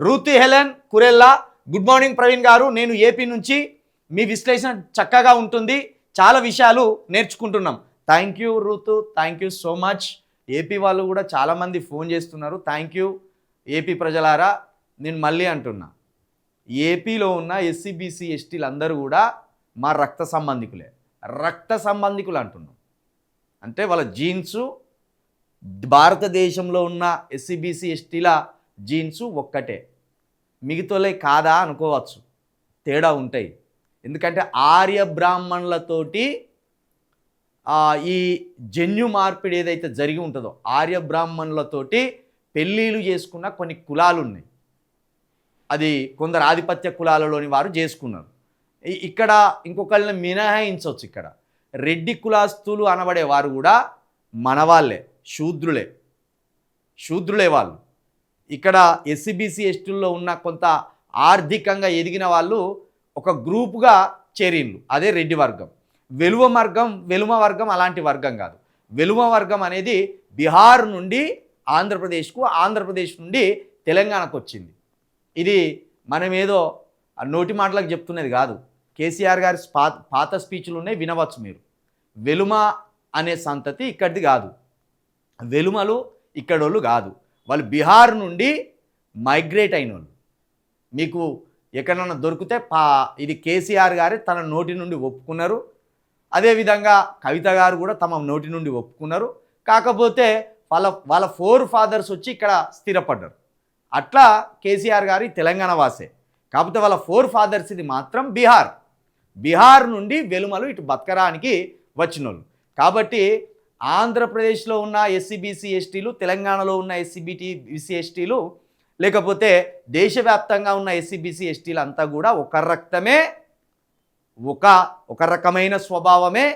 Ruthi Helen Kurella good morning Praveen garu. నేను AP నుంచి మీ విశ్లేషణ చక్కగా ఉంటుంది. చాలా విషయాలు నేర్చుకుంటున్నాం. Thank you Ruthu. Thank you so much AP వాళ్ళు కూడా చాలామంది ఫోన్ చేస్తున్నారు. థ్యాంక్ యూ ఏపీ ప్రజలారా. నేను మళ్ళీ అంటున్నా ఏపీలో ఉన్న ఎస్సీ బీసీ ఎస్టీలు అందరూ కూడా మా రక్త సంబంధికులే. రక్త సంబంధికులు అంటున్నాం. అంటే వాళ్ళ జీన్సు భారతదేశంలో ఉన్న ఎస్సీ బీసీ ఎస్టీల జీన్స్ ఒక్కటే. మిగతాలే కాదా అనుకోవచ్చు. తేడా ఉంటాయి. ఎందుకంటే ఆర్య బ్రాహ్మణులతోటి ఈ జన్యు మార్పిడి ఏదైతే జరిగి ఉంటుందో ఆర్య బ్రాహ్మణులతోటి పెళ్ళిళ్ళు చేసుకున్న కొన్ని కులాలు ఉన్నాయి అది కొందరు ఆధిపత్య కులాలలోని వారు చేసుకున్నారు. ఇక్కడ ఇంకొకళ్ళని మినహాయించవచ్చు ఇక్కడ. రెడ్డి కులాస్తులు అనబడే వారు కూడా మనవాళ్ళే శూద్రులే. శూద్రులే వాళ్ళు. ఇక్కడ ఎస్సీబీసీ ఎస్టీల్లో ఉన్న కొంత ఆర్థికంగా ఎదిగిన వాళ్ళు ఒక గ్రూపుగా చేరిండ్లు అదే రెడ్డి వర్గం. వెలువ వర్గం వెలుమ వర్గం అలాంటి వర్గం కాదు. వెలుమ వర్గం అనేది బీహార్ నుండి ఆంధ్రప్రదేశ్కు ఆంధ్రప్రదేశ్ నుండి తెలంగాణకు వచ్చింది. ఇది మనమేదో నోటి మాటలకు చెప్తున్నది కాదు. కేసీఆర్ గారి పాత పాత స్పీచ్లు ఉన్నాయి వినవచ్చు మీరు. వెలుమ అనే సంతతి ఇక్కడిది కాదు. వెలుమలు ఇక్కడోళ్ళు కాదు. వాళ్ళు బీహార్ నుండి మైగ్రేట్ అయిన వాళ్ళు మీకు ఎక్కడన్నా దొరికితే పా ఇది కేసీఆర్ గారే తన నోటి నుండి ఒప్పుకున్నారు. అదేవిధంగా కవిత గారు కూడా తమ నోటి నుండి ఒప్పుకున్నారు. కాకపోతే వాళ్ళ వాళ్ళ ఫోర్ ఫాదర్స్ వచ్చి ఇక్కడ స్థిరపడ్డారు. అట్లా కేసీఆర్ గారి తెలంగాణ వాసే. కాకపోతే వాళ్ళ ఫోర్ ఫాదర్స్ ఇది మాత్రం బీహార్. బీహార్ నుండి వెలుమలు ఇటు బతకరానికి వచ్చిన కాబట్టి ఆంధ్రప్రదేశ్లో ఉన్న ఎస్సీబీసీ ఎస్టీలు తెలంగాణలో ఉన్న ఎస్సీబీటీ బీసీ ఎస్టీలు లేకపోతే దేశవ్యాప్తంగా ఉన్న ఎస్సీబీసీ ఎస్టీలు అంతా కూడా ఒక రక్తమే ఒక ఒక రకమైన స్వభావమే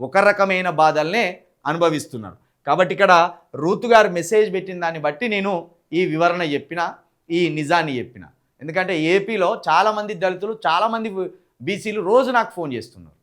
ఒక రకమైన బాధల్నే అనుభవిస్తున్నారు. కాబట్టి ఇక్కడ రూతు గారు మెసేజ్ పెట్టిన దాన్ని బట్టి నేను ఈ వివరణ చెప్పిన ఈ నిజాన్ని చెప్పిన. ఎందుకంటే ఏపీలో చాలామంది దళితులు చాలామంది బీసీలు రోజు నాకు ఫోన్ చేస్తున్నారు.